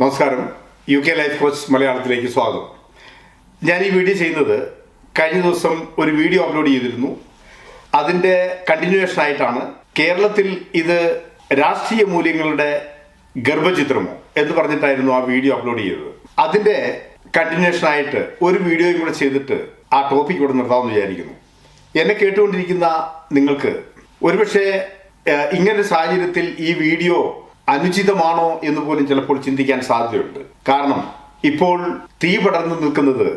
നമസ്കാരം. U K life coach മലയാളത്തിലേക്ക് സ്വാഗതം. ഞാൻ ഈ വീഡിയോ ചെയ്യുന്നത് കഴിഞ്ഞ ദിവസം ഒരു വീഡിയോ അപ്ലോഡ് ചെയ്തിരുന്നു. അതിന്റെ കണ്ടിന്യൂവേഷൻ ആയിട്ടാണ്. കേരളത്തിൽ ഇത് രാഷ്ട്രീയ മൂല്യങ്ങളുടെ ഗർഭചിത്രമോ എന്ന് പറഞ്ഞിട്ടായിരുന്നു ആ വീഡിയോ അപ്ലോഡ് ചെയ്തത്. അതിന്റെ കണ്ടിന്യൂവേഷൻ ആയിട്ട് ഒരു വീഡിയോയും കൂടെ ചെയ്തിട്ട് ആ ടോപ്പിക് ഇവിടെ നിർത്താമെന്ന് വിചാരിക്കുന്നു. എന്നെ കേട്ടുകൊണ്ടിരിക്കുന്ന നിങ്ങൾക്ക് ഒരുപക്ഷെ ഇങ്ങനൊരു സാഹചര്യത്തിൽ ഈ വീഡിയോ അനുചിതമാണോ എന്ന് പോലും ചിലപ്പോൾ ചിന്തിക്കാൻ സാധ്യതയുണ്ട്. കാരണം ഇപ്പോൾ തീ പടർന്നു നിൽക്കുന്നത്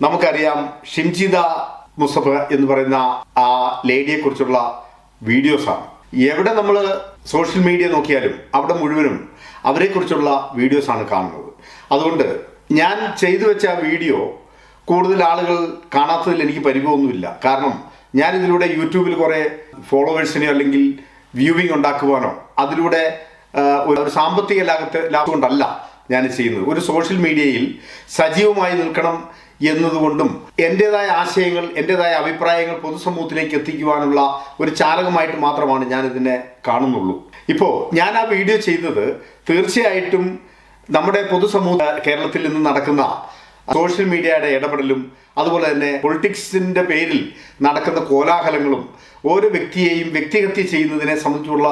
നമുക്കറിയാം ഷിംജിത മുസഫ എന്ന് പറയുന്ന ആ ലേഡിയെ കുറിച്ചുള്ള വീഡിയോസാണ്. എവിടെ നമ്മൾ സോഷ്യൽ മീഡിയ നോക്കിയാലും അവിടെ മുഴുവനും അവരെക്കുറിച്ചുള്ള വീഡിയോസാണ് കാണുന്നത്. അതുകൊണ്ട് ഞാൻ ചെയ്തു വെച്ച ആ വീഡിയോ കൂടുതൽ ആളുകൾ കാണാത്തതിൽ എനിക്ക് പരിഭവമൊന്നുമില്ല. കാരണം ഞാൻ ഇതിലൂടെ യൂട്യൂബിൽ കുറേ ഫോളോവേഴ്സിനെയോ അല്ലെങ്കിൽ വ്യൂവിങ് ഉണ്ടാക്കുവാനോ? അതിലൂടെ ഒരു ഒരു സാമ്പത്തിക ലാഭത്തെ ലാഭം കൊണ്ടല്ല ഞാൻ ചെയ്യുന്നത്. ഒരു സോഷ്യൽ മീഡിയയിൽ സജീവമായി നിൽക്കണം എന്നതുകൊണ്ടും എന്റെതായ ആശയങ്ങൾ എന്റെതായ അഭിപ്രായങ്ങൾ പൊതുസമൂഹത്തിലേക്ക് എത്തിക്കുവാനുള്ള ഒരു ചാലകമായിട്ട് മാത്രമാണ് ഞാൻ ഇതിനെ കാണുന്നുള്ളൂ. ഇപ്പോൾ ഞാൻ ആ വീഡിയോ ചെയ്തത് തീർച്ചയായിട്ടും നമ്മുടെ പൊതുസമൂഹ കേരളത്തിൽ നിന്ന് നടക്കുന്ന സോഷ്യൽ മീഡിയയുടെ ഇടപെടലും അതുപോലെ തന്നെ പൊളിറ്റിക്സിന്റെ പേരിൽ നടക്കുന്ന കോലാഹലങ്ങളും ഓരോ വ്യക്തിയെയും വ്യക്തിഹത്യ ചെയ്യുന്നതിനെ സംബന്ധിച്ചുള്ള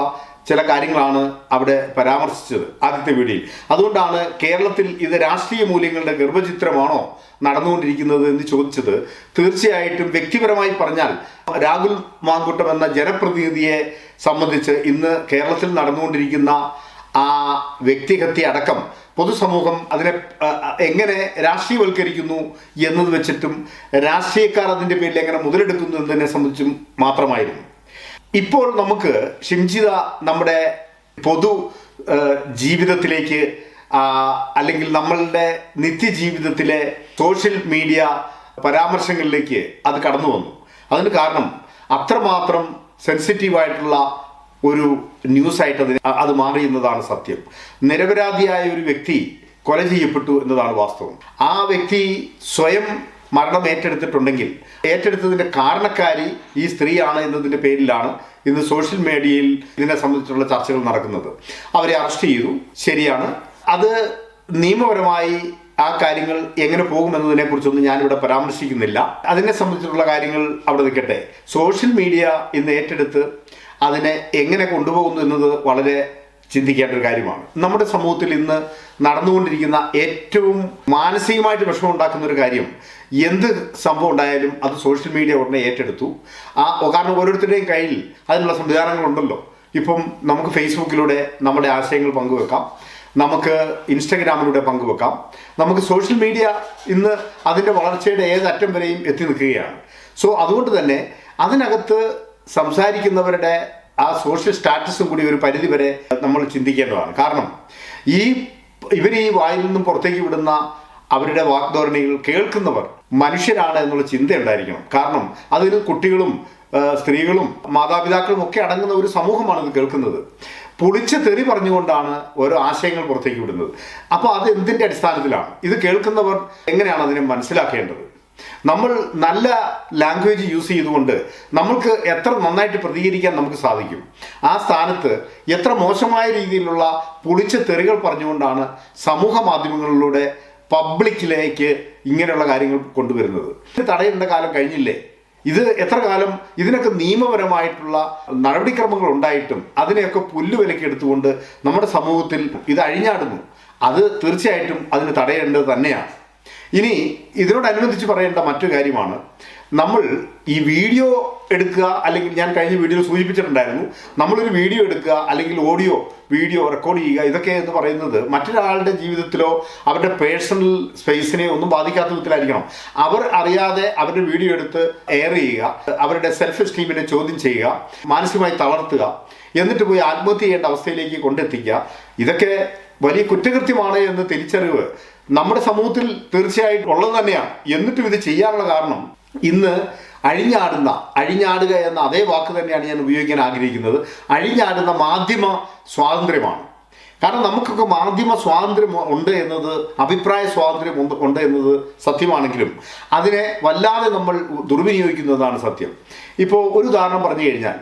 ചില കാര്യങ്ങളാണ് അവിടെ പരാമർശിച്ചത് ആദ്യത്തെ വീഡിയോയിൽ. അതുകൊണ്ടാണ് കേരളത്തിൽ ഇത് രാഷ്ട്രീയ മൂല്യങ്ങളുടെ ഗർഭചിത്രമാണോ നടന്നുകൊണ്ടിരിക്കുന്നത് എന്ന് ചോദിച്ചത്. തീർച്ചയായിട്ടും വ്യക്തിപരമായി പറഞ്ഞാൽ രാഹുൽ മാങ്കുട്ടം എന്ന ജനപ്രതിനിധിയെ സംബന്ധിച്ച് ഇന്ന് കേരളത്തിൽ നടന്നുകൊണ്ടിരിക്കുന്ന ആ വ്യക്തിഹത്യ അടക്കം പൊതുസമൂഹം അതിനെ എങ്ങനെ രാഷ്ട്രീയവൽക്കരിക്കുന്നു എന്നത് വെച്ചിട്ടും രാഷ്ട്രീയക്കാർ അതിന്റെ പേരിൽ എങ്ങനെ മുതലെടുക്കുന്നു എന്നതിനെ സംബന്ധിച്ചും മാത്രമായിരുന്നു. ഇപ്പോൾ നമുക്ക് ഷിംജിത നമ്മുടെ പൊതു ജീവിതത്തിലേക്ക് അല്ലെങ്കിൽ നമ്മളുടെ നിത്യജീവിതത്തിലെ സോഷ്യൽ മീഡിയ പരാമർശങ്ങളിലേക്ക് അത് കടന്നു വന്നു. അതിന് കാരണം അത്രമാത്രം സെൻസിറ്റീവായിട്ടുള്ള ഒരു ന്യൂസായിട്ട് അതിന് അത് മാറി എന്നതാണ് സത്യം. നിരപരാധിയായ ഒരു വ്യക്തി കൊല ചെയ്യപ്പെട്ടു എന്നതാണ് വാസ്തവം. ആ വ്യക്തി സ്വയം മരണം ഏറ്റെടുത്തിട്ടുണ്ടെങ്കിൽ ഏറ്റെടുത്തതിന്റെ കാരണക്കാരി ഈ സ്ത്രീയാണ് എന്നതിന്റെ പേരിലാണ് ഇന്ന് സോഷ്യൽ മീഡിയയിൽ ഇതിനെ സംബന്ധിച്ചുള്ള ചർച്ചകൾ നടക്കുന്നത്. അവരെ അറസ്റ്റ് ചെയ്തു. ശരിയാണ്. അത് നിയമപരമായി ആ കാര്യങ്ങൾ എങ്ങനെ പോകുമെന്നതിനെ കുറിച്ചൊന്നും ഞാനിവിടെ പരാമർശിക്കുന്നില്ല. അതിനെ സംബന്ധിച്ചിട്ടുള്ള കാര്യങ്ങൾ അവിടെ നിൽക്കട്ടെ. സോഷ്യൽ മീഡിയ ഇന്ന് ഏറ്റെടുത്ത് അതിനെ എങ്ങനെ കൊണ്ടുപോകുന്നു എന്നത് വളരെ ചിന്തിക്കേണ്ട ഒരു കാര്യമാണ്. നമ്മുടെ സമൂഹത്തിൽ ഇന്ന് നടന്നുകൊണ്ടിരിക്കുന്ന ഏറ്റവും മാനസികമായിട്ട് വിഷമം ഉണ്ടാക്കുന്ന ഒരു കാര്യം എന്ത് സംഭവം ഉണ്ടായാലും അത് സോഷ്യൽ മീഡിയ ഉടനെ ഏറ്റെടുത്തു. ആ കാരണം ഓരോരുത്തരുടെയും കയ്യിൽ അതിനുള്ള സംവിധാനങ്ങളുണ്ടല്ലോ. ഇപ്പം നമുക്ക് ഫേസ്ബുക്കിലൂടെ നമ്മുടെ ആശയങ്ങൾ പങ്കുവെക്കാം. നമുക്ക് ഇൻസ്റ്റഗ്രാമിലൂടെ പങ്കുവെക്കാം. നമുക്ക് സോഷ്യൽ മീഡിയ ഇന്ന് അതിന്റെ വളർച്ചയുടെ ഏതറ്റം വരെയും എത്തി നിൽക്കുകയാണ്. സോ അതുകൊണ്ട് തന്നെ അതിനകത്ത് സംസാരിക്കുന്നവരുടെ ആ സോഷ്യൽ സ്റ്റാറ്റസും കൂടി ഒരു പരിധി വരെ നമ്മൾ ചിന്തിക്കേണ്ടതാണ്. കാരണം ഈ ഇവർ ഈ വായിൽ നിന്നും പുറത്തേക്ക് വിടുന്ന അവരുടെ വാഗ്ധോരണികൾ കേൾക്കുന്നവർ മനുഷ്യരാണ് എന്നുള്ള ചിന്ത ഉണ്ടായിരിക്കണം. കാരണം അതിൽ കുട്ടികളും സ്ത്രീകളും മാതാപിതാക്കളും ഒക്കെ അടങ്ങുന്ന ഒരു സമൂഹമാണ് ഇത് കേൾക്കുന്നത്. പൊളിച്ച തെറി പറഞ്ഞുകൊണ്ടാണ് ഓരോ ആശയങ്ങൾ പുറത്തേക്ക് വിടുന്നത്. അപ്പോൾ അത് എന്തിന്റെ അടിസ്ഥാനത്തിലാണ്? ഇത് കേൾക്കുന്നവർ എങ്ങനെയാണ് അതിനെ മനസ്സിലാക്കേണ്ടത്? നമ്മൾ നല്ല ലാംഗ്വേജ് യൂസ് ചെയ്തുകൊണ്ട് നമ്മൾക്ക് എത്ര നന്നായിട്ട് പ്രതികരിക്കാൻ നമുക്ക് സാധിക്കും. ആ സ്ഥാനത്ത് എത്ര മോശമായ രീതിയിലുള്ള പൊളിച്ച തെറികൾ പറഞ്ഞുകൊണ്ടാണ് സമൂഹ മാധ്യമങ്ങളിലൂടെ പബ്ലിക്കിലേക്ക് ഇങ്ങനെയുള്ള കാര്യങ്ങൾ കൊണ്ടുവരുന്നത്. ഇത് തടയേണ്ട കാലം കഴിഞ്ഞില്ലേ? ഇത് എത്ര കാലം ഇതിനൊക്കെ നിയമപരമായിട്ടുള്ള നടപടിക്രമങ്ങൾ ഉണ്ടായിട്ടും അതിനെയൊക്കെ പുല്ലുവിലക്ക് എടുത്തുകൊണ്ട് നമ്മുടെ സമൂഹത്തിൽ ഇത് അഴിഞ്ഞാടുന്നു. അത് തീർച്ചയായിട്ടും അതിന് തടയേണ്ടത് തന്നെയാണ്. ഇനി ഇതിനോടനുബന്ധിച്ച് പറയേണ്ട മറ്റൊരു കാര്യമാണ്. നമ്മൾ ഈ വീഡിയോ എടുക്കുക അല്ലെങ്കിൽ ഞാൻ കഴിഞ്ഞ വീഡിയോയിൽ സൂചിപ്പിച്ചിട്ടുണ്ടായിരുന്നു നമ്മളൊരു വീഡിയോ എടുക്കുക അല്ലെങ്കിൽ ഓഡിയോ വീഡിയോ റെക്കോർഡ് ചെയ്യുക ഇതൊക്കെ എന്ന് പറയുന്നത് മറ്റൊരാളുടെ ജീവിതത്തിലോ അവരുടെ പേഴ്സണൽ സ്പേസിനെ ഒന്നും ബാധിക്കാത്ത വിധത്തിലായിരിക്കണം. അവർ അറിയാതെ അവരുടെ വീഡിയോ എടുത്ത് എയർ ചെയ്യുക അവരുടെ സെൽഫ് എസ്റ്റീമിനെ ചോദ്യം ചെയ്യുക മാനസികമായി തളർത്തുക എന്നിട്ട് പോയി ആത്മഹത്യ ചെയ്യേണ്ട അവസ്ഥയിലേക്ക് കൊണ്ടെത്തിക്കുക ഇതൊക്കെ വലിയ കുറ്റകൃത്യമാണ് എന്ന് തിരിച്ചറിവ് നമ്മുടെ സമൂഹത്തിൽ തീർച്ചയായിട്ടും ഉള്ളത് തന്നെയാണ്. എന്നിട്ടും ഇത് ചെയ്യാനുള്ള കാരണം ഇന്ന് അഴിഞ്ഞാടുന്ന അഴിഞ്ഞാടുക എന്ന അതേ വാക്ക് തന്നെയാണ് ഞാൻ ഉപയോഗിക്കാൻ ആഗ്രഹിക്കുന്നത്. അഴിഞ്ഞാടുന്ന മാധ്യമ സ്വാതന്ത്ര്യമാണ്. കാരണം നമുക്കൊക്കെ മാധ്യമ സ്വാതന്ത്ര്യം ഉണ്ട് എന്നത് അഭിപ്രായ സ്വാതന്ത്ര്യം ഉണ്ട് എന്നത് സത്യമാണെങ്കിലും അതിനെ വല്ലാതെ നമ്മൾ ദുർവിനിയോഗിക്കുന്നതാണ് സത്യം. ഇപ്പോൾ ഒരു ഉദാഹരണം പറഞ്ഞു കഴിഞ്ഞാൽ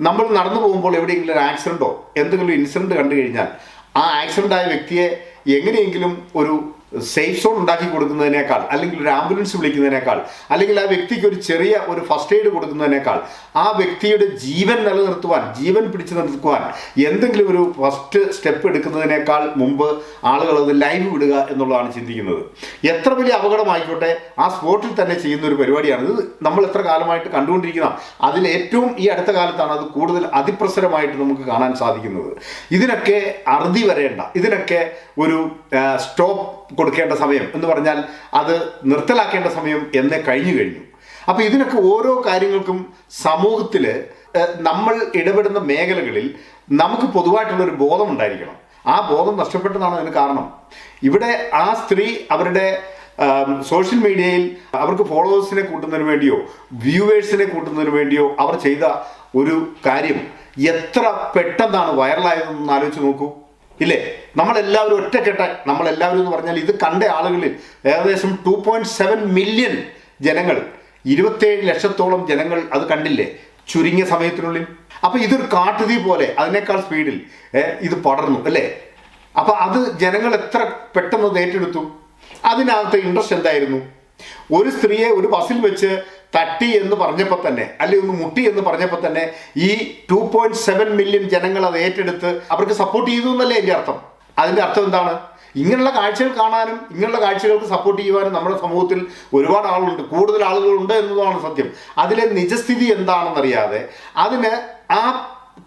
നമ്മൾ നടന്നു പോകുമ്പോൾ എവിടെയെങ്കിലും ഒരു ആക്സിഡന്റോ എന്തെങ്കിലും ഇൻസിഡന്റ് കണ്ടു കഴിഞ്ഞാൽ ആ ആക്സിഡന്റ് ആയ വ്യക്തിയെ എങ്ങനെയെങ്കിലും ഒരു സേഫ് സോൺ ഉണ്ടാക്കി കൊടുക്കുന്നതിനേക്കാൾ അല്ലെങ്കിൽ ഒരു ആംബുലൻസ് വിളിക്കുന്നതിനേക്കാൾ അല്ലെങ്കിൽ ആ വ്യക്തിക്ക് ഒരു ചെറിയ ഒരു ഫസ്റ്റ് എയ്ഡ് കൊടുക്കുന്നതിനേക്കാൾ ആ വ്യക്തിയുടെ ജീവൻ നിലനിർത്തുവാൻ ജീവൻ പിടിച്ചു നിർത്തുവാൻ എന്തെങ്കിലും ഒരു ഫസ്റ്റ് സ്റ്റെപ്പ് എടുക്കുന്നതിനേക്കാൾ മുമ്പ് ആളുകൾ അത് ലൈവ് വിടുക എന്നുള്ളതാണ് ചിന്തിക്കുന്നത്. എത്ര വലിയ അപകടമായിക്കോട്ടെ ആ സ്പോട്ടിൽ തന്നെ ചെയ്യുന്ന ഒരു പരിപാടിയാണ്. ഇത് നമ്മൾ എത്ര കാലമായിട്ട് കണ്ടുകൊണ്ടിരിക്കുന്ന അതിൽ ഏറ്റവും ഈ അടുത്ത കാലത്താണ് അത് കൂടുതൽ അതിപ്രസരമായിട്ട് നമുക്ക് കാണാൻ സാധിക്കുന്നത്. ഇതിനൊക്കെ അറുതി വരേണ്ട ഇതിനൊക്കെ ഒരു സ്റ്റോപ്പ് കൊടുക്കേണ്ട സമയം എന്ന് പറഞ്ഞാൽ അത് നിർത്തലാക്കേണ്ട സമയം എന്നേ കഴിഞ്ഞു കഴിഞ്ഞു. അപ്പോൾ ഇതിനൊക്കെ ഓരോ കാര്യങ്ങൾക്കും സമൂഹത്തിൽ നമ്മൾ ഇടപെടുന്ന മേഖലകളിൽ നമുക്ക് പൊതുവായിട്ടുള്ളൊരു ബോധം ഉണ്ടായിരിക്കണം. ആ ബോധം നഷ്ടപ്പെട്ടതാണ് അതിന് കാരണം. ഇവിടെ ആ സ്ത്രീ അവരുടെ സോഷ്യൽ മീഡിയയിൽ അവർക്ക് ഫോളോവേഴ്സിനെ കൂട്ടുന്നതിന് വേണ്ടിയോ വ്യൂവേഴ്സിനെ കൂട്ടുന്നതിന് വേണ്ടിയോ അവർ ചെയ്ത ഒരു കാര്യം എത്ര പെട്ടെന്നാണ് വൈറലായതെന്ന് ആലോചിച്ച് നോക്കൂ. ഇല്ലേ? നമ്മളെല്ലാവരും ഒറ്റക്കെട്ട നമ്മളെല്ലാവരും എന്ന് പറഞ്ഞാൽ ഇത് കണ്ട ആളുകളിൽ ഏകദേശം ടു പോയിന്റ് സെവൻ മില്യൺ ജനങ്ങൾ ഇരുപത്തേഴ് ലക്ഷത്തോളം ജനങ്ങൾ അത് കണ്ടില്ലേ? ചുരുങ്ങിയ സമയത്തിനുള്ളിൽ. അപ്പോൾ ഇതൊരു കാട്ടുതീ പോലെ അതിനേക്കാൾ സ്പീഡിൽ ഇത് പടർന്നു അല്ലേ? അപ്പോൾ അത് ജനങ്ങൾ എത്ര പെട്ടെന്ന് ഏറ്റെടുത്തു? അതിനകത്ത് ഇൻട്രസ്റ്റ് എന്തായിരുന്നു? ഒരു സ്ത്രീയെ ഒരു ബസ്സിൽ വെച്ച് തട്ടി എന്ന് പറഞ്ഞപ്പോൾ തന്നെ അല്ലെങ്കിൽ ഒന്ന് മുട്ടി എന്ന് പറഞ്ഞപ്പോൾ തന്നെ ഈ ടു പോയിന്റ് സെവൻ മില്യൺ ജനങ്ങൾ അത് ഏറ്റെടുത്ത് അവർക്ക് സപ്പോർട്ട് ചെയ്തു എന്നല്ലേ എന്റെ അർത്ഥം? അതിന്റെ അർത്ഥം എന്താണ്? ഇങ്ങനെയുള്ള കാഴ്ചകൾ കാണാനും ഇങ്ങനെയുള്ള കാഴ്ചകൾക്ക് സപ്പോർട്ട് ചെയ്യുവാനും നമ്മുടെ സമൂഹത്തിൽ ഒരുപാട് ആളുകളുണ്ട്. കൂടുതൽ ആളുകളുണ്ട് എന്നതാണ് സത്യം. അതിലെ നിജസ്ഥിതി എന്താണെന്നറിയാതെ അതിന് ആ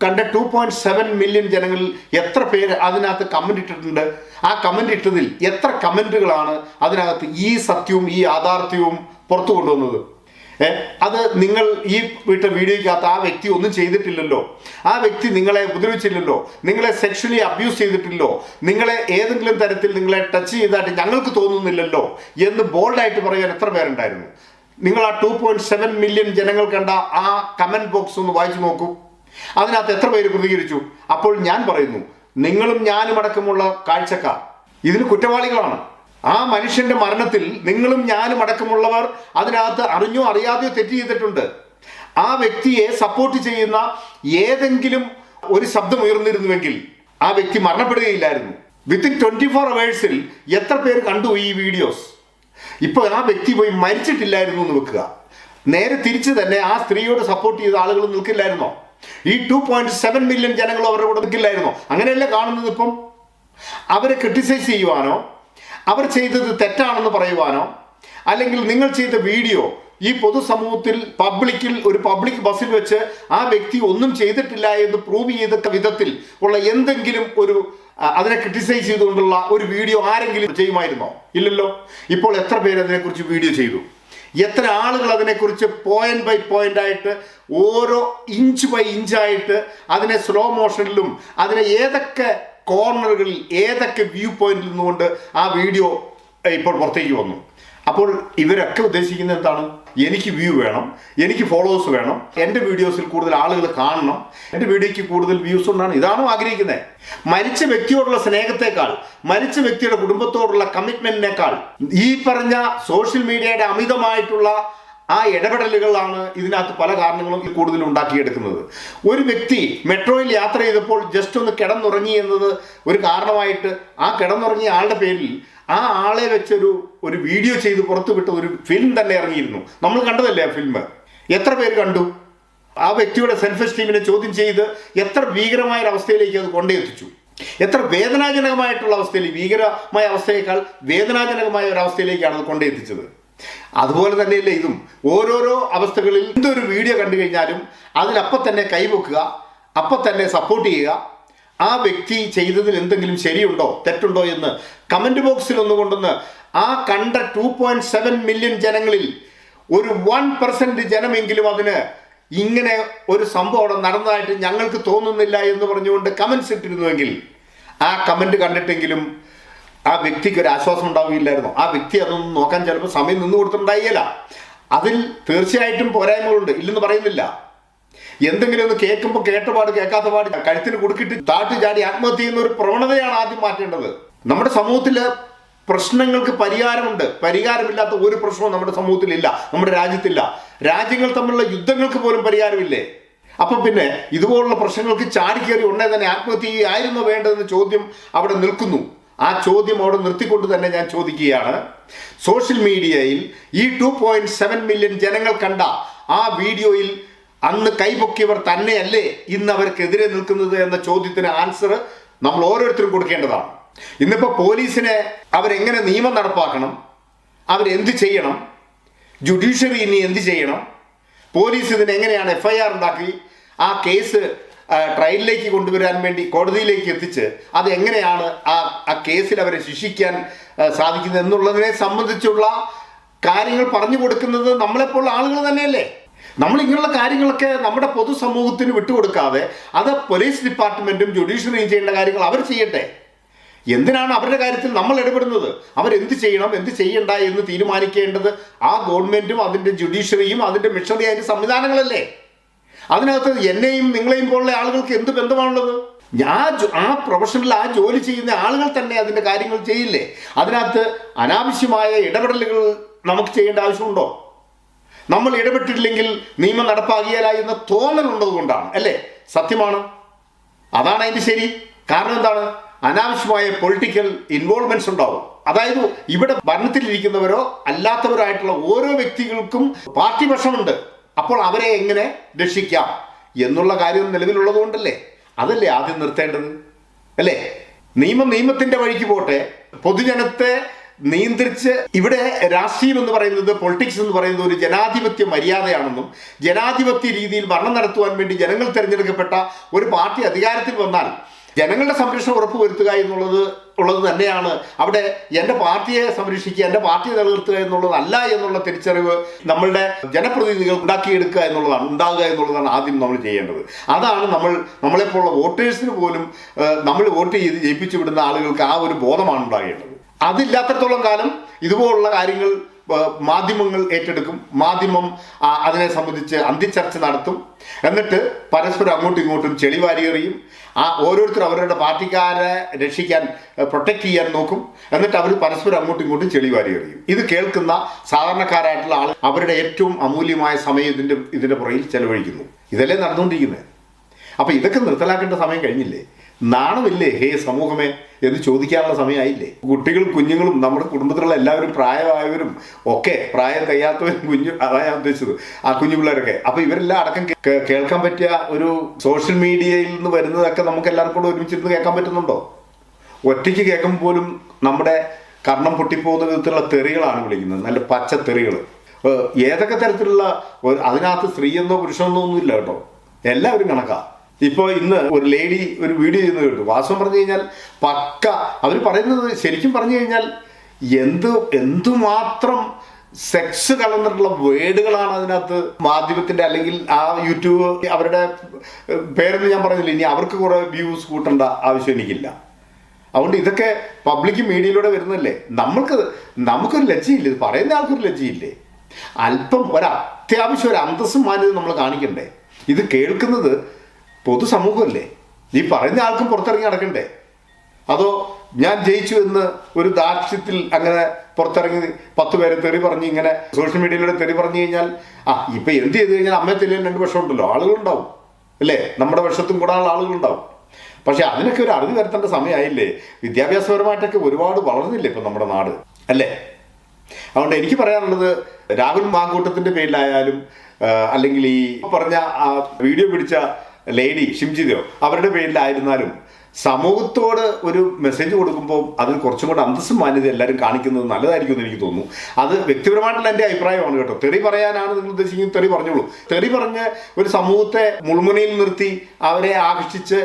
കണ്ട ടു പോയിന്റ് സെവൻ മില്യൺ ജനങ്ങളിൽ എത്ര പേര് അതിനകത്ത് കമന്റ് ഇട്ടിട്ടുണ്ട്? ആ കമന്റ് ഇട്ടതിൽ എത്ര കമന്റുകളാണ് അതിനകത്ത് ഈ സത്യവും ഈ യാഥാർത്ഥ്യവും പുറത്തു കൊണ്ടുവന്നത്? അത് നിങ്ങൾ ഈ വിട്ട വീഡിയോയ്ക്കകത്ത് ആ വ്യക്തി ഒന്നും ചെയ്തിട്ടില്ലല്ലോ. ആ വ്യക്തി നിങ്ങളെ ഉപദ്രവിച്ചില്ലല്ലോ. നിങ്ങളെ സെക്ഷലി അബ്യൂസ് ചെയ്തിട്ടില്ലോ നിങ്ങളെ ഏതെങ്കിലും തരത്തിൽ നിങ്ങളെ ടച്ച് ചെയ്തായിട്ട് ഞങ്ങൾക്ക് തോന്നുന്നില്ലല്ലോ എന്ന് ബോൾഡായിട്ട് പറയാൻ എത്ര പേരുണ്ടായിരുന്നു? നിങ്ങൾ ആ ടു പോയിന്റ് സെവൻ മില്യൺ ജനങ്ങൾ കണ്ട ആ കമന്റ് ബോക്സ് ഒന്ന് വായിച്ചു നോക്കൂ. അതിനകത്ത് എത്ര പേര് പ്രതികരിച്ചു? അപ്പോൾ ഞാൻ പറയുന്നു നിങ്ങളും ഞാനും അടക്കമുള്ള കാഴ്ചക്കാർ. ഇതിന് കുറ്റവാളികളാണ്. ആ മനുഷ്യന്റെ മരണത്തിൽ നിങ്ങളും ഞാനും അടക്കമുള്ളവർ അതിനകത്ത് അറിഞ്ഞോ അറിയാതെയോ തെറ്റ് ചെയ്തിട്ടുണ്ട്. ആ വ്യക്തിയെ സപ്പോർട്ട് ചെയ്യുന്ന ഏതെങ്കിലും ഒരു ശബ്ദം ഉയർന്നിരുന്നുവെങ്കിൽ ആ വ്യക്തി മരണപ്പെടുകയില്ലായിരുന്നു. വിത്തിൻ ട്വന്റി ഫോർ അവേഴ്സിൽ എത്ര പേര് കണ്ടു ഈ വീഡിയോസ് ഇപ്പൊ ആ വ്യക്തി പോയി മരിച്ചിട്ടില്ലായിരുന്നു എന്ന് വെക്കുക. നേരെ തിരിച്ച് തന്നെ ആ സ്ത്രീയോട് സപ്പോർട്ട് ചെയ്ത ആളുകൾ നിൽക്കില്ലായിരുന്നോ? ഈ ടു പോയിന്റ് സെവൻ മില്യൺ ജനങ്ങൾ അവരുടെ കൂടെ നിൽക്കില്ലായിരുന്നോ? അങ്ങനെയല്ലേ കാണുന്നത് ഇപ്പം? അവരെ ക്രിട്ടിസൈസ് ചെയ്യുവാനോ അവർ ചെയ്തത് തെറ്റാണെന്ന് പറയുവാനോ? അല്ലെങ്കിൽ നിങ്ങൾ ചെയ്ത വീഡിയോ ഈ പൊതുസമൂഹത്തിൽ പബ്ലിക്കിൽ ഒരു പബ്ലിക് ബസ്സിൽ വെച്ച് ആ വ്യക്തി ഒന്നും ചെയ്തിട്ടില്ല എന്ന് പ്രൂവ് ചെയ്ത വിധത്തിൽ ഉള്ള എന്തെങ്കിലും ഒരു അതിനെ ക്രിട്ടിസൈസ് ചെയ്തുകൊണ്ടുള്ള ഒരു വീഡിയോ ആരെങ്കിലും ചെയ്യുമായിരുന്നോ? ഇല്ലല്ലോ. ഇപ്പോൾ എത്ര പേര് അതിനെക്കുറിച്ച് വീഡിയോ ചെയ്തു? എത്ര ആളുകൾ അതിനെക്കുറിച്ച് പോയിന്റ് ബൈ പോയിന്റ് ആയിട്ട് ഓരോ ഇഞ്ച് ബൈ ഇഞ്ചായിട്ട് അതിനെ സ്ലോ മോഷനിലും അതിനെ ഏതൊക്കെ കോർണറുകളിൽ ഏതൊക്കെ വ്യൂ പോയിന്റിൽ നിന്നുകൊണ്ട് ആ വീഡിയോ ഇപ്പോൾ പുറത്തേക്ക് വന്നു. അപ്പോൾ ഇവരൊക്കെ ഉദ്ദേശിക്കുന്നത് എന്താണ്? എനിക്ക് വ്യൂ വേണം എനിക്ക് ഫോളോവേഴ്സ് വേണം എന്റെ വീഡിയോസിൽ കൂടുതൽ ആളുകൾ കാണണം എന്റെ വീഡിയോയ്ക്ക് കൂടുതൽ വ്യൂസ് ഉണ്ടാണ് ഇതാണോ ആഗ്രഹിക്കുന്നത്? മരിച്ച വ്യക്തിയോടുള്ള സ്നേഹത്തെക്കാൾ മരിച്ച വ്യക്തിയുടെ കുടുംബത്തോടുള്ള കമ്മിറ്റ്മെന്റിനേക്കാൾ ഈ പറഞ്ഞ സോഷ്യൽ മീഡിയയുടെ അമിതമായിട്ടുള്ള ആ ഇടപെടലുകളാണ് ഇതിനകത്ത് പല കാരണങ്ങളും കൂടുതൽ ഉണ്ടാക്കിയെടുക്കുന്നത്. ഒരു വ്യക്തി മെട്രോയിൽ യാത്ര ചെയ്തപ്പോൾ ജസ്റ്റ് ഒന്ന് കിടന്നുറങ്ങി എന്നത് ഒരു കാരണമായിട്ട് ആ കിടന്നുറങ്ങിയ ആളുടെ പേരിൽ ആ ആളെ വെച്ചൊരു ഒരു വീഡിയോ ചെയ്ത് പുറത്തുവിട്ട ഒരു ഫിലിം തന്നെ ഇറങ്ങിയിരുന്നു. നമ്മൾ കണ്ടതല്ലേ ആ ഫിലിം എത്ര പേര് കണ്ടു? ആ വ്യക്തിയുടെ സെൽഫ് എസ്റ്റീമിനെ ചോദ്യം ചെയ്ത് എത്ര ഭീകരമായ അവസ്ഥയിലേക്ക് അത് കൊണ്ടെത്തിച്ചു? എത്ര വേദനാജനകമായിട്ടുള്ള അവസ്ഥയിൽ ഭീകരമായ അവസ്ഥയേക്കാൾ വേദനാജനകമായ ഒരു അവസ്ഥയിലേക്കാണ് അത് കൊണ്ടെത്തിച്ചത്? അതുപോലെ തന്നെയല്ലേ ഇതും. ഓരോരോ അവസ്ഥകളിൽ എന്തൊരു വീഡിയോ കണ്ടു കഴിഞ്ഞാലും അതിലപ്പം തന്നെ കൈവെക്കുക അപ്പം തന്നെ സപ്പോർട്ട് ചെയ്യുക. ആ വ്യക്തി ചെയ്തതിൽ എന്തെങ്കിലും ശരിയുണ്ടോ തെറ്റുണ്ടോ എന്ന് കമന്റ് ബോക്സിൽ ഒന്ന് കൊണ്ടുവന്ന് ആ കണ്ട ടു പോയിന്റ് സെവൻ മില്യൺ ജനങ്ങളിൽ ഒരു വൺ പെർസെന്റ് ജനമെങ്കിലും അതിന് ഇങ്ങനെ ഒരു സംഭവം അവിടെ നടന്നതായിട്ട് ഞങ്ങൾക്ക് തോന്നുന്നില്ല എന്ന് പറഞ്ഞുകൊണ്ട് കമൻസ് ഇട്ടിരുന്നുവെങ്കിൽ ആ കമന്റ് കണ്ടിട്ടെങ്കിലും ആ വ്യക്തിക്ക് ഒരു ആശ്വാസം ഉണ്ടാവുകയില്ലായിരുന്നു. ആ വ്യക്തി അതൊന്നും നോക്കാൻ ചിലപ്പോൾ സമയം നിന്ന് കൊടുത്തിട്ടുണ്ടായില്ല. അതിൽ തീർച്ചയായിട്ടും പോരായ്മകളുണ്ട്. ഇല്ലെന്ന് പറയുന്നില്ല. എന്തെങ്കിലും ഒന്ന് കേൾക്കുമ്പോൾ കേട്ടപാട് കേൾക്കാത്ത പാട് കഴുത്തിന് കൊടുക്കിട്ട് താട്ട് ചാടി ആത്മഹത്യ ചെയ്യുന്ന ഒരു പ്രവണതയാണ് ആദ്യം മാറ്റേണ്ടത്. നമ്മുടെ സമൂഹത്തിൽ പ്രശ്നങ്ങൾക്ക് പരിഹാരമുണ്ട്. പരിഹാരമില്ലാത്ത ഒരു പ്രശ്നവും നമ്മുടെ സമൂഹത്തിലില്ല. നമ്മുടെ രാജ്യത്തില്ല. രാജ്യങ്ങൾ തമ്മിലുള്ള യുദ്ധങ്ങൾക്ക് പോലും പരിഹാരമില്ലേ? അപ്പം പിന്നെ ഇതുപോലുള്ള പ്രശ്നങ്ങൾക്ക് ചാടിക്കേറി ഉടനെ തന്നെ ആത്മഹത്യ ആയിരുന്നു വേണ്ടതെന്ന് ചോദ്യം അവിടെ നിൽക്കുന്നു. ആ ചോദ്യം അവിടെ നിർത്തിക്കൊണ്ട് തന്നെ ഞാൻ ചോദിക്കുകയാണ്. സോഷ്യൽ മീഡിയയിൽ ഈ ടു പോയിന്റ് സെവൻ മില്യൺ ജനങ്ങൾ കണ്ട ആ വീഡിയോയിൽ അന്ന് കൈപൊക്കിയവർ തന്നെയല്ലേ ഇന്ന് അവർക്കെതിരെ നിൽക്കുന്നത് എന്ന ചോദ്യത്തിന് ആൻസർ നമ്മൾ ഓരോരുത്തരും കൊടുക്കേണ്ടതാണ്. ഇന്നിപ്പോൾ പോലീസിനെ അവരെങ്ങനെ നിയമം നടപ്പാക്കണം? അവരെന്ത് ചെയ്യണം? ജുഡീഷ്യറി ഇനി എന്ത് ചെയ്യണം? പോലീസ് ഇതിനെങ്ങനെയാണ് എഫ് ഐ ആർ ഉണ്ടാക്കി? ആ കേസ് ട്രയലിലേക്ക് കൊണ്ടുവരാൻ വേണ്ടി കോടതിയിലേക്ക് എത്തിച്ച് അത് എങ്ങനെയാണ് ആ ആ കേസിൽ അവരെ ശിക്ഷിക്കാൻ സാധിക്കുന്നത് എന്നുള്ളതിനെ സംബന്ധിച്ചുള്ള കാര്യങ്ങൾ പറഞ്ഞു കൊടുക്കുന്നത് നമ്മളെപ്പോലുള്ള ആളുകൾ തന്നെയല്ലേ? നമ്മൾ ഇങ്ങനെയുള്ള കാര്യങ്ങളൊക്കെ നമ്മുടെ പൊതുസമൂഹത്തിന് വിട്ടുകൊടുക്കാതെ അത് പോലീസ് ഡിപ്പാർട്ട്മെന്റും ജുഡീഷ്യറിയും ചെയ്യേണ്ട കാര്യങ്ങൾ അവർ ചെയ്യട്ടെ? എന്തിനാണ് അവരുടെ കാര്യത്തിൽ നമ്മൾ ഇടപെടുന്നത്? അവരെന്ത് ചെയ്യണം? എന്ത് ചെയ്യണ്ട എന്ന് തീരുമാനിക്കേണ്ടത് ആ ഗവൺമെന്റും അതിന്റെ ജുഡീഷ്യറിയും അതിന്റെ മിഷണറി അതിന്റെ സംവിധാനങ്ങളല്ലേ? അതിനകത്ത് എന്നെയും നിങ്ങളെയും പോലുള്ള ആളുകൾക്ക് എന്ത് ബന്ധമാണുള്ളത്? ഞാൻ ആ പ്രൊഫഷനിൽ ആ ജോലി ചെയ്യുന്ന ആളുകൾ തന്നെ അതിന്റെ കാര്യങ്ങൾ ചെയ്യില്ലേ? അതിനകത്ത് അനാവശ്യമായ ഇടപെടലുകൾ നമുക്ക് ചെയ്യേണ്ട ആവശ്യമുണ്ടോ? നമ്മൾ ഇടപെട്ടിട്ടില്ലെങ്കിൽ നിയമം നടപ്പാകിയാല എന്ന തോന്നലുള്ളത് കൊണ്ടാണ് അല്ലേ? സത്യമാണ്. അതാണ് അതിന്റെ ശരി. കാരണം എന്താണ്? അനാവശ്യമായ പൊളിറ്റിക്കൽ ഇൻവോൾവ്മെന്റ്സ് ഉണ്ടാവും. അതായത് ഇവിടെ ഭരണത്തിലിരിക്കുന്നവരോ അല്ലാത്തവരോ ആയിട്ടുള്ള ഓരോ വ്യക്തികൾക്കും പാർട്ടി പക്ഷമുണ്ട്. അപ്പോൾ അവരെ എങ്ങനെ രക്ഷിക്കാം എന്നുള്ള കാര്യം നിലവിലുള്ളത് കൊണ്ടല്ലേ? അതല്ലേ ആദ്യം നിർത്തേണ്ടത്? അല്ലേ? നിയമം നിയമത്തിന്റെ വഴിക്ക് പോട്ടെ. പൊതുജനത്തെ നിയന്ത്രിച്ച് ഇവിടെ രാഷ്ട്രീയം എന്ന് പറയുന്നത് പൊളിറ്റിക്സ് എന്ന് പറയുന്നത് ഒരു ജനാധിപത്യ മര്യാദയാണെന്നും ജനാധിപത്യ രീതിയിൽ ഭരണം നടത്തുവാൻ വേണ്ടി ജനങ്ങൾ തിരഞ്ഞെടുക്കപ്പെട്ട ഒരു പാർട്ടി അധികാരത്തിൽ വന്നാൽ ജനങ്ങളുടെ സംരക്ഷണം ഉറപ്പുവരുത്തുക എന്നുള്ളത് ഉള്ളത് തന്നെയാണ്. അവിടെ എന്റെ പാർട്ടിയെ സംരക്ഷിക്കുക എന്റെ പാർട്ടിയെ നിലനിർത്തുക എന്നുള്ളതല്ല എന്നുള്ള തിരിച്ചറിവ് നമ്മളുടെ ജനപ്രതിനിധികൾ ഉണ്ടാക്കിയെടുക്കുക എന്നുള്ളതാണ് ഉണ്ടാകുക എന്നുള്ളതാണ് ആദ്യം നമ്മൾ ചെയ്യേണ്ടത്. അതാണ് നമ്മൾ നമ്മളെപ്പോലുള്ള വോട്ടേഴ്സിന് പോലും നമ്മൾ വോട്ട് ചെയ്ത് ജയിപ്പിച്ചു വിടുന്ന ആളുകൾക്ക് ആ ഒരു ബോധമാണ് ഉണ്ടാകേണ്ടത്. അതില്ലാത്തടത്തോളം കാലം ഇതുപോലുള്ള കാര്യങ്ങൾ മാധ്യമങ്ങൾ ഏറ്റെടുക്കും. മാധ്യമം അതിനെ സംബന്ധിച്ച് അന്തിച്ചർച്ച നടത്തും. എന്നിട്ട് പരസ്പരം അങ്ങോട്ടും ഇങ്ങോട്ടും ചെളിവാരിയെറിയും. ആ ഓരോരുത്തർ അവരുടെ പാർട്ടിക്കാരെ രക്ഷിക്കാൻ പ്രൊട്ടക്ട് ചെയ്യാൻ നോക്കും. എന്നിട്ട് അവർ പരസ്പരം അങ്ങോട്ടും ഇങ്ങോട്ടും ചെളിവാരിയെറിയും. ഇത് കേൾക്കുന്ന സാധാരണക്കാരായിട്ടുള്ള ആൾ അവരുടെ ഏറ്റവും അമൂല്യമായ സമയം ഇതിന്റെ ഇതിന്റെ പുറകിൽ ചെലവഴിക്കുന്നു. ഇതല്ലേ നടന്നുകൊണ്ടിരിക്കുന്നത്. അപ്പോൾ ഇതൊക്കെ നിർത്തലാക്കേണ്ട സമയം കഴിഞ്ഞില്ലേ? നാണമില്ലേ? ഹേ സമൂഹമേ എന്ന് ചോദിക്കാനുള്ള സമയമായില്ലേ? കുട്ടികളും കുഞ്ഞുങ്ങളും നമ്മുടെ കുടുംബത്തിലുള്ള എല്ലാവരും പ്രായമായവരും ഒക്കെ പ്രായം കഴിയാത്തവരും കുഞ്ഞു അതാണ് ഞാൻ ഉദ്ദേശിച്ചത്. ആ കുഞ്ഞു പിള്ളേരൊക്കെ. അപ്പൊ ഇവരെല്ലാം അടക്കം കേൾക്കാൻ പറ്റിയ ഒരു സോഷ്യൽ മീഡിയയിൽ നിന്ന് വരുന്നതൊക്കെ നമുക്ക് എല്ലാവർക്കും കൂടെ ഒരുമിച്ചിരുന്ന് കേൾക്കാൻ പറ്റുന്നുണ്ടോ? ഒറ്റയ്ക്ക് കേൾക്കുമ്പോൾ പോലും നമ്മുടെ കർണം പൊട്ടിപ്പോകുന്ന വിധത്തിലുള്ള തെറികളാണ് വിളിക്കുന്നത്. നല്ല പച്ച തെറികൾ ഏതൊക്കെ തരത്തിലുള്ള അതിനകത്ത് സ്ത്രീയെന്നോ പുരുഷനെന്നോ ഒന്നുമില്ല കേട്ടോ. എല്ലാവരും കണക്കാ. ഇപ്പോൾ ഇന്ന് ഒരു ലേഡി ഒരു വീഡിയോ ചെയ്യുന്നത് കേട്ടു വാസം പറഞ്ഞു കഴിഞ്ഞാൽ പക്ക. അവർ പറയുന്നത് ശരിക്കും പറഞ്ഞു കഴിഞ്ഞാൽ എന്ത് എന്തുമാത്രം സെക്സ് കലർന്നിട്ടുള്ള വേഡുകളാണ് അതിനകത്ത് മാധ്യമത്തിന്റെ അല്ലെങ്കിൽ ആ യൂട്യൂബ് അവരുടെ പേരെന്ന് ഞാൻ പറഞ്ഞില്ല. ഇനി അവർക്ക് കുറെ വ്യൂസ് കൂട്ടേണ്ട ആവശ്യം എനിക്കില്ല. അതുകൊണ്ട് ഇതൊക്കെ പബ്ലിക് മീഡിയയിലൂടെ വരുന്നല്ലേ നമ്മൾക്ക് നമുക്കൊരു ലജ്ജയില്ലേ? ഇത് പറയുന്ന ആൾക്കൊരു ലജ്ജയില്ലേ? അല്പം ഒരു ഒരു അന്തസ്സും മാന്യത നമ്മൾ കാണിക്കണ്ടേ? ഇത് കേൾക്കുന്നത് പൊതുസമൂഹമല്ലേ? നീ പറയുന്ന ആൾക്കും പുറത്തിറങ്ങി നടക്കണ്ടേ? അതോ ഞാൻ ജയിച്ചു എന്ന് ഒരു ദാർഷ്ട്യത്തിൽ അങ്ങനെ പുറത്തിറങ്ങി പത്ത് പേരെ തെറി പറഞ്ഞ് ഇങ്ങനെ സോഷ്യൽ മീഡിയയിലൂടെ തെറി പറഞ്ഞു കഴിഞ്ഞാൽ ആ ഇപ്പം എന്ത് ചെയ്ത് കഴിഞ്ഞാൽ അമ്മയെ തെല്ലിയാൻ രണ്ട് വർഷമുണ്ടല്ലോ ആളുകളുണ്ടാവും. അല്ലേ? നമ്മുടെ വർഷത്തും കൂടാനുള്ള ആളുകളുണ്ടാവും. പക്ഷെ അതിനൊക്കെ ഒരു അറിവ് വരുത്തേണ്ട സമയമായില്ലേ? വിദ്യാഭ്യാസപരമായിട്ടൊക്കെ ഒരുപാട് വളർന്നില്ലേ ഇപ്പം നമ്മുടെ നാട്? അല്ലേ? അതുകൊണ്ട് എനിക്ക് പറയാനുള്ളത് രാഹുൽ മാങ്കൂട്ടത്തിന്റെ പേരിലായാലും അല്ലെങ്കിൽ ഈ പറഞ്ഞ വീഡിയോ പിടിച്ച ലേഡി ഷിംജിതയോ അവരുടെ പേരിലായിരുന്നാലും സമൂഹത്തോട് ഒരു മെസ്സേജ് കൊടുക്കുമ്പോൾ അതിൽ കുറച്ചും കൂടെ അന്തസ്സും മാന്യത എല്ലാവരും കാണിക്കുന്നത് നല്ലതായിരിക്കും എന്ന് എനിക്ക് തോന്നുന്നു. അത് വ്യക്തിപരമായിട്ടുള്ള എന്റെ അഭിപ്രായമാണ് കേട്ടോ. തെറി പറയാനാണ് നിങ്ങൾ ഉദ്ദേശിക്കുന്നത് തെറി പറഞ്ഞോളൂ. തെറി പറഞ്ഞ് ഒരു സമൂഹത്തെ മുൾമുനയിൽ നിർത്തി അവരെ ആകർഷിച്ച്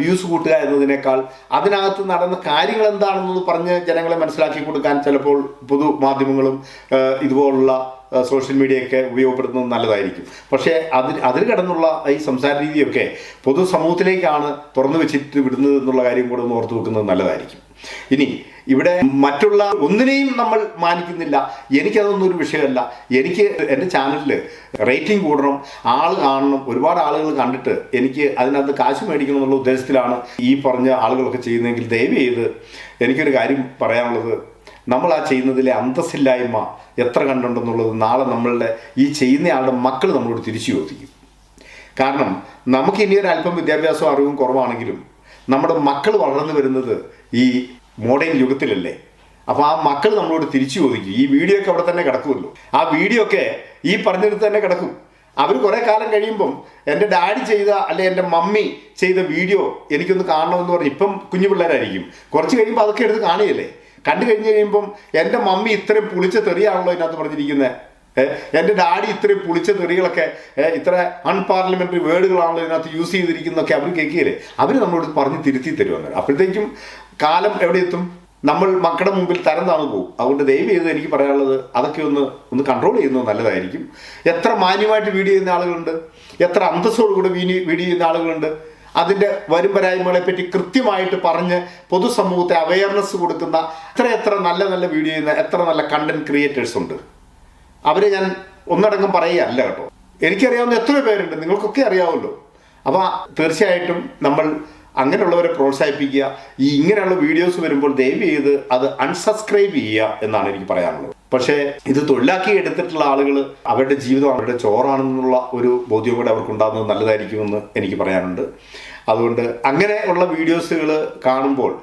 വ്യൂസ് കൂട്ടുക എന്നതിനേക്കാൾ അതിനകത്ത് നടന്ന കാര്യങ്ങൾ എന്താണെന്ന് പറഞ്ഞ് ജനങ്ങളെ മനസ്സിലാക്കി കൊടുക്കാൻ ചിലപ്പോൾ പൊതുമാധ്യമങ്ങളും ഇതുപോലുള്ള സോഷ്യൽ മീഡിയയൊക്കെ ഉപയോഗപ്പെടുത്തുന്നത് നല്ലതായിരിക്കും. പക്ഷേ അതിൽ അതിൽ കടന്നുള്ള ഈ സംസാര രീതിയൊക്കെ പൊതുസമൂഹത്തിലേക്കാണ് തുറന്നു വെച്ചിട്ട് വിടുന്നത് എന്നുള്ള കാര്യം കൂടെ ഒന്ന് ഓർത്ത് വെക്കുന്നത് നല്ലതായിരിക്കും. ഇനി ഇവിടെ മറ്റുള്ള ഒന്നിനെയും നമ്മൾ മാനിക്കുന്നില്ല. എനിക്കതൊന്നും ഒരു വിഷയമല്ല. എനിക്ക് എന്റെ ചാനലിൽ റേറ്റിംഗ് കൂടണം ആൾ കാണണം ഒരുപാട് ആളുകൾ കണ്ടിട്ട് എനിക്ക് അതിനകത്ത് കാശ് മേടിക്കണം എന്നുള്ള ഉദ്ദേശത്തിലാണ് ഈ പറഞ്ഞ ആളുകളൊക്കെ ചെയ്യുന്നതെങ്കിൽ ദയവ് ചെയ്ത് എനിക്കൊരു കാര്യം പറയാനുള്ളത്. നമ്മൾ ആ ചെയ്യുന്നതിലെ അന്തസ്സില്ലായ്മ എത്ര കണ്ടുണ്ടെന്നുള്ളത് നാളെ നമ്മളുടെ ഈ ചെയ്യുന്നയാളുടെ മക്കൾ നമ്മളോട് തിരിച്ചു ചോദിക്കും. കാരണം നമുക്ക് ഇനി ഒരു അല്പം വിദ്യാഭ്യാസവും അറിവും കുറവാണെങ്കിലും നമ്മുടെ മക്കൾ വളർന്നു വരുന്നത് ഈ മോഡേൺ യുഗത്തിലല്ലേ? അപ്പോൾ ആ മക്കൾ നമ്മളോട് തിരിച്ചു ചോദിക്കും. ഈ വീഡിയോ ഒക്കെ അവിടെ തന്നെ കിടക്കുമല്ലോ. ആ വീഡിയോ ഒക്കെ ഈ പറഞ്ഞിടത്ത് തന്നെ കിടക്കും. അവർ കുറേ കാലം കഴിയുമ്പം എന്റെ ഡാഡി ചെയ്ത അല്ലെ എന്റെ മമ്മി ചെയ്ത വീഡിയോ എനിക്കൊന്ന് കാണണമെന്ന് പറഞ്ഞ് ഇപ്പം കുഞ്ഞു പിള്ളേരായിരിക്കും കുറച്ച് കഴിയുമ്പോൾ അതൊക്കെ എടുത്ത് കാണുകയല്ലേ? കണ്ടു കഴിഞ്ഞ് കഴിയുമ്പം എന്റെ മമ്മി ഇത്രയും പുളിച്ച തെറിയാണല്ലോ ഇതിനകത്ത് പറഞ്ഞിരിക്കുന്നത് എന്റെ ഡാഡി ഇത്രയും പുളിച്ച തെറികളൊക്കെ ഇത്ര അൺപാർലമെന്ററി വേർഡുകളാണല്ലോ ഇതിനകത്ത് യൂസ് ചെയ്തിരിക്കുന്നതൊക്കെ അവർ കേൾക്കുകയില്ലേ? അവർ നമ്മളോട് പറഞ്ഞ് തിരുത്തി തരുമെന്ന് അപ്പോഴത്തേക്കും കാലം എവിടെ എത്തും? നമ്മൾ മക്കളുടെ മുമ്പിൽ തരം താണു പോകും അതുകൊണ്ട് ദയവ് ചെയ്ത് എനിക്ക് പറയാനുള്ളത് അതൊക്കെ ഒന്ന് ഒന്ന് കൺട്രോൾ ചെയ്യുന്നത് നല്ലതായിരിക്കും. എത്ര മാന്യമായിട്ട് വീഡിയോ ചെയ്യുന്ന ആളുകളുണ്ട്? എത്ര അന്തസ്സോടുകൂടി വീഡിയോ വീഡിയോ ചെയ്യുന്ന ആളുകളുണ്ട്? അതിന്റെ വരും പറ്റി കൃത്യമായിട്ട് പറഞ്ഞ് പൊതുസമൂഹത്തെ അവയർനെസ് കൊടുക്കുന്ന എത്ര എത്ര നല്ല നല്ല വീഡിയോ ചെയ്യുന്ന എത്ര നല്ല കണ്ടന്റ് ക്രിയേറ്റേഴ്സ് ഉണ്ട്. അവരെ ഞാൻ ഒന്നടങ്കം പറയുകയല്ല കേട്ടോ. എനിക്കറിയാവുന്ന എത്ര പേരുണ്ട്. നിങ്ങൾക്കൊക്കെ അറിയാമല്ലോ അപ്പോൾ തീർച്ചയായിട്ടും നമ്മൾ അങ്ങനെയുള്ളവരെ പ്രോത്സാഹിപ്പിക്കുക. ഈ ഇങ്ങനെയുള്ള വീഡിയോസ് വരുമ്പോൾ ദയവ് ചെയ്ത് അത് അൺസബ്സ്ക്രൈബ് ചെയ്യുക എന്നാണ് എനിക്ക് പറയാനുള്ളത്. പക്ഷേ ഇത് തൊഴിലാക്കി എടുത്തിട്ടുള്ള ആളുകൾ അവരുടെ ജീവിതം അവരുടെ ചോറാണെന്നുള്ള ഒരു ബോധ്യം കൂടെ അവർക്കുണ്ടാകുന്നത് നല്ലതായിരിക്കുമെന്ന് എനിക്ക് പറയാനുണ്ട്. അതുകൊണ്ട് അങ്ങനെ ഉള്ള വീഡിയോസുകൾ കാണുമ്പോൾ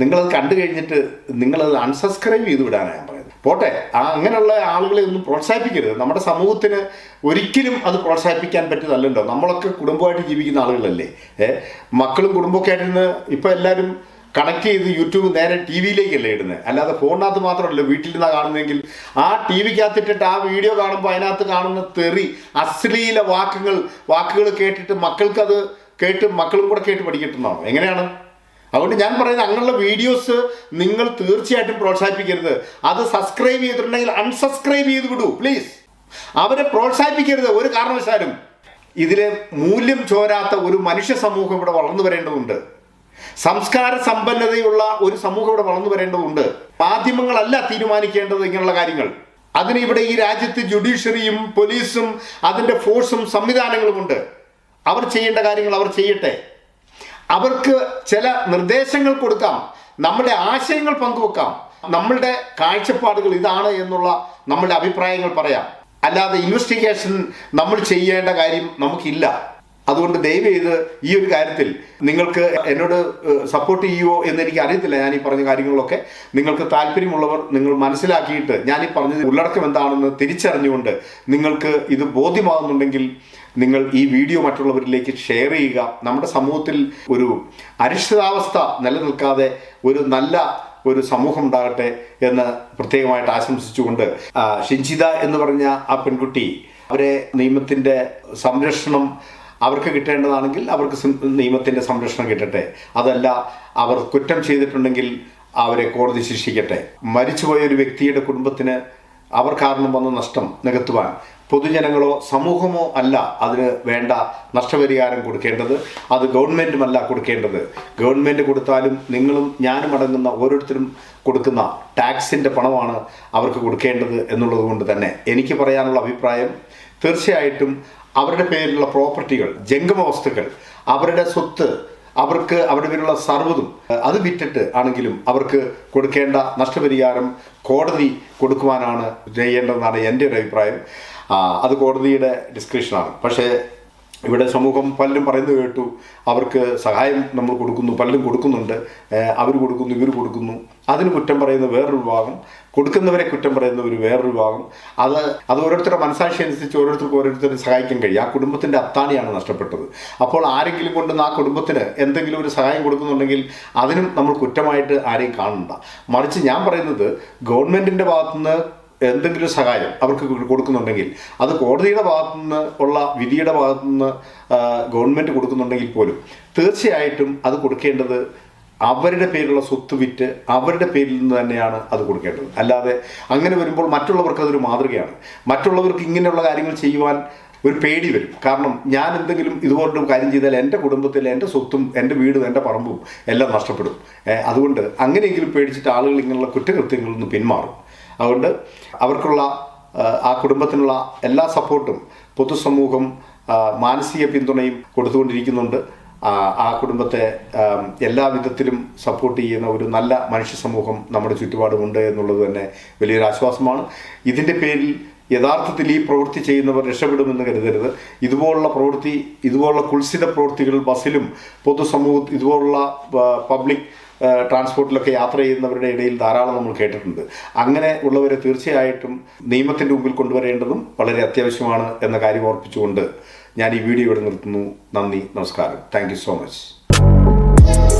നിങ്ങളത് കണ്ടു കഴിഞ്ഞിട്ട് നിങ്ങളത് അൺസബ്സ്ക്രൈബ് ചെയ്ത് വിടാനാണ് ഞാൻ പറയുന്നത്. പോട്ടെ അങ്ങനെയുള്ള ആളുകളെ ഒന്നും പ്രോത്സാഹിപ്പിക്കരുത്. നമ്മുടെ സമൂഹത്തിന് ഒരിക്കലും അത് പ്രോത്സാഹിപ്പിക്കാൻ പറ്റുന്നല്ലോ നമ്മളൊക്കെ കുടുംബമായിട്ട് ജീവിക്കുന്ന ആളുകളല്ലേ. മക്കളും കുടുംബമൊക്കെ ആയിട്ടിരുന്ന് ഇപ്പം എല്ലാവരും കണക്ട് ചെയ്ത് യൂട്യൂബ് നേരെ ടി വിയിലേക്കല്ലേ ഇടുന്നത്. അല്ലാതെ ഫോണിനകത്ത് മാത്രമല്ല വീട്ടിൽ നിന്നാണ് കാണുന്നതെങ്കിൽ ആ ടി വിക്കകത്തിട്ടിട്ട് ആ വീഡിയോ കാണുമ്പോൾ അതിനകത്ത് കാണുന്ന തെറി അശ്ലീല വാക്കുകൾ വാക്കുകൾ കേട്ടിട്ട് മക്കൾക്കത് കേട്ട് മക്കളും കൂടെ കേട്ട് പഠിക്കട്ടുന്നതാണോ എങ്ങനെയാണ്? അതുകൊണ്ട് ഞാൻ പറയുന്നത് അങ്ങനെയുള്ള വീഡിയോസ് നിങ്ങൾ തീർച്ചയായിട്ടും പ്രോത്സാഹിപ്പിക്കരുത്. അത് സബ്സ്ക്രൈബ് ചെയ്തിട്ടുണ്ടെങ്കിൽ അൺസബ്സ്ക്രൈബ് ചെയ്ത് വിടൂ പ്ലീസ് അവരെ പ്രോത്സാഹിപ്പിക്കരുത് ഒരു കാരണവശാലും. ഇതിലെ മൂല്യം ചോരാത്ത ഒരു മനുഷ്യ സമൂഹം ഇവിടെ വളർന്നു വരേണ്ടതുണ്ട്. സംസ്കാര സമ്പന്നതയുള്ള ഒരു സമൂഹം ഇവിടെ വളർന്നു വരേണ്ടതുണ്ട്. മാധ്യമങ്ങളല്ല തീരുമാനിക്കേണ്ടത് ഇങ്ങനെയുള്ള കാര്യങ്ങൾ. അതിന് ഇവിടെ ഈ രാജ്യത്ത് ജുഡീഷ്യറിയും പോലീസും അതിന്റെ ഫോഴ്സും സംവിധാനങ്ങളുമുണ്ട് അവർ ചെയ്യേണ്ട കാര്യങ്ങൾ അവർ ചെയ്യട്ടെ. അവർക്ക് ചില നിർദ്ദേശങ്ങൾ കൊടുക്കാം. നമ്മുടെ ആശയങ്ങൾ പങ്കുവെക്കാം. നമ്മളുടെ കാഴ്ചപ്പാടുകൾ ഇതാണ് എന്നുള്ള നമ്മളുടെ അഭിപ്രായങ്ങൾ പറയാം. അല്ലാതെ ഇൻവെസ്റ്റിഗേഷൻ നമ്മൾ ചെയ്യേണ്ട കാര്യം നമുക്കില്ല. അതുകൊണ്ട് ദയവ് ചെയ്ത് ഈ ഒരു കാര്യത്തിൽ നിങ്ങൾക്ക് എന്നോട് സപ്പോർട്ട് ചെയ്യുമോ എന്ന് എനിക്ക് അറിയത്തില്ല. ഞാൻ ഈ പറഞ്ഞ കാര്യങ്ങളൊക്കെ നിങ്ങൾക്ക് താല്പര്യമുള്ളവർ നിങ്ങൾ മനസ്സിലാക്കിയിട്ട് ഞാൻ ഈ പറഞ്ഞത് ഉള്ളടക്കം എന്താണെന്ന് തിരിച്ചറിഞ്ഞുകൊണ്ട് നിങ്ങൾക്ക് ഇത് ബോധ്യമാകുന്നുണ്ടെങ്കിൽ നിങ്ങൾ ഈ വീഡിയോ മറ്റുള്ളവരിലേക്ക് ഷെയർ ചെയ്യുക. നമ്മുടെ സമൂഹത്തിൽ ഒരു അരിഷ്ടിതാവസ്ഥ നിലനിൽക്കാതെ ഒരു നല്ല ഒരു സമൂഹം ഉണ്ടാകട്ടെ എന്ന് പ്രത്യേകമായിട്ട് ആശംസിച്ചുകൊണ്ട് ഷിഞ്ചിത എന്ന് പറഞ്ഞ ആ പെൺകുട്ടി അവരെ നിയമത്തിന്റെ സംരക്ഷണം അവർക്ക് കിട്ടേണ്ടതാണെങ്കിൽ അവർക്ക് നിയമത്തിന്റെ സംരക്ഷണം കിട്ടട്ടെ. അതല്ല അവർ കുറ്റം ചെയ്തിട്ടുണ്ടെങ്കിൽ അവരെ കോടതി ശിക്ഷിക്കട്ടെ. മരിച്ചുപോയ ഒരു വ്യക്തിയുടെ കുടുംബത്തിന് അവർ കാരണം വന്ന നഷ്ടം നികത്തുവാൻ പൊതുജനങ്ങളോ സമൂഹമോ അല്ല അതിന് വേണ്ട നഷ്ടപരിഹാരം കൊടുക്കേണ്ടത് അത് ഗവൺമെന്റുമല്ല കൊടുക്കേണ്ടത്. ഗവൺമെന്റ് കൊടുത്താലും നിങ്ങളും ഞാനും അടങ്ങുന്ന ഓരോരുത്തരും കൊടുക്കുന്ന ടാക്സിന്റെ പണമാണ് അവർക്ക് കൊടുക്കേണ്ടത് എന്നുള്ളത് കൊണ്ട് തന്നെ എനിക്ക് പറയാനുള്ള അഭിപ്രായം തീർച്ചയായിട്ടും അവരുടെ പേരിലുള്ള പ്രോപ്പർട്ടികൾ ജംഗമ വസ്തുക്കൾ അവരുടെ സ്വത്ത് അവർക്ക് അവരുടെ പേരിലുള്ള സർവതും അത് വിറ്റിട്ട് ആണെങ്കിലും അവർക്ക് കൊടുക്കേണ്ട നഷ്ടപരിഹാരം കോടതി കൊടുക്കുവാനാണ് ചെയ്യേണ്ടതെന്നാണ് എന്റെ ഒരു അഭിപ്രായം. അത് കോടതിയുടെ ഡിസ്ക്രിപ്ഷനാണ് പക്ഷേ ഇവിടെ സമൂഹം പലരും പറയുന്നത് കേട്ടു അവർക്ക് സഹായം നമ്മൾ കൊടുക്കുന്നു പലരും കൊടുക്കുന്നുണ്ട്. അവർ കൊടുക്കുന്നു ഇവർ കൊടുക്കുന്നു. അതിന് കുറ്റം പറയുന്ന വേറൊരു വിഭാഗം കൊടുക്കുന്നവരെ കുറ്റം പറയുന്ന ഒരു വേറൊരു വിഭാഗം. അത് അത് ഓരോരുത്തരുടെ മനസാക്ഷി അനുസരിച്ച് ഓരോരുത്തർക്ക് ഓരോരുത്തരും സഹായിക്കാൻ കഴിയും. ആ കുടുംബത്തിന്റെ അത്താണിയാണ് നഷ്ടപ്പെട്ടത്. അപ്പോൾ ആരെങ്കിലും കൊണ്ട് ആ കുടുംബത്തിന് എന്തെങ്കിലും ഒരു സഹായം കൊടുക്കുന്നുണ്ടെങ്കിൽ അതിനും നമ്മൾ കുറ്റമായിട്ട് ആരെയും കാണണ്ട. മറിച്ച് ഞാൻ പറയുന്നത് ഗവൺമെന്റിന്റെ ഭാഗത്തുനിന്ന് എന്തെങ്കിലും സഹായം അവർക്ക് കൊടുക്കുന്നുണ്ടെങ്കിൽ അത് കോടതിയുടെ ഭാഗത്തു നിന്ന് ഉള്ള വിധിയുടെ ഭാഗത്തു നിന്ന് ഗവൺമെന്റ് കൊടുക്കുന്നുണ്ടെങ്കിൽ പോലും തീർച്ചയായിട്ടും അത് കൊടുക്കേണ്ടത് അവരുടെ പേരിലുള്ള സ്വത്ത് വിറ്റ് അവരുടെ പേരിൽ നിന്ന് തന്നെയാണ് അത് കൊടുക്കേണ്ടത്. അല്ലാതെ അങ്ങനെ വരുമ്പോൾ മറ്റുള്ളവർക്ക് അതൊരു മാതൃകയാണ്. മറ്റുള്ളവർക്ക് ഇങ്ങനെയുള്ള കാര്യങ്ങൾ ചെയ്യുവാൻ ഒരു പേടി വരും. കാരണം ഞാൻ എന്തെങ്കിലും ഇതുപോലൊരു കാര്യം ചെയ്താൽ എന്റെ കുടുംബത്തിൽ എന്റെ സ്വത്തും എന്റെ വീടും എന്റെ പറമ്പും എല്ലാം നഷ്ടപ്പെടും. അതുകൊണ്ട് അങ്ങനെയെങ്കിലും പേടിച്ചിട്ട് ആളുകൾ ഇങ്ങനെയുള്ള കുറ്റകൃത്യങ്ങളിൽ നിന്ന് പിന്മാറും. അതുകൊണ്ട് അവർക്കുള്ള ആ, കുടുംബത്തിനുള്ള എല്ലാ സപ്പോർട്ടും പൊതുസമൂഹം മാനസിക പിന്തുണയും കൊടുത്തുകൊണ്ടിരിക്കുന്നുണ്ട്. ആ, കുടുംബത്തെ എല്ലാ വിധത്തിലും സപ്പോർട്ട് ചെയ്യുന്ന ഒരു നല്ല മനുഷ്യ സമൂഹം നമ്മുടെ ചുറ്റുപാടുമുണ്ട് എന്നുള്ളത് തന്നെ വലിയൊരു ആശ്വാസമാണ്. ഇതിന്റെ പേരിൽ യഥാർത്ഥത്തിൽ ഈ പ്രവൃത്തി ചെയ്യുന്നവർ രക്ഷപ്പെടുമെന്ന് കരുതരുത്. ഇതുപോലുള്ള പ്രവൃത്തി ഇതുപോലുള്ള കുൽസിത പ്രവൃത്തികൾ ബസ്സിലും പൊതുസമൂഹ ഇതുപോലുള്ള പബ്ലിക് ട്രാൻസ്പോർട്ടിലൊക്കെ യാത്ര ചെയ്യുന്നവരുടെ ഇടയിൽ ധാരാളം നമ്മൾ കേട്ടിട്ടുണ്ട്. അങ്ങനെ ഉള്ളവരെ തീർച്ചയായിട്ടും നിയമത്തിന്റെ മുമ്പിൽ കൊണ്ടുവരേണ്ടതും വളരെ അത്യാവശ്യമാണ് എന്ന കാര്യം ഓർപ്പിച്ചുകൊണ്ട് ഞാൻ ഈ വീഡിയോ ഇവിടെ നിർത്തുന്നു. നന്ദി നമസ്കാരം. Thank so much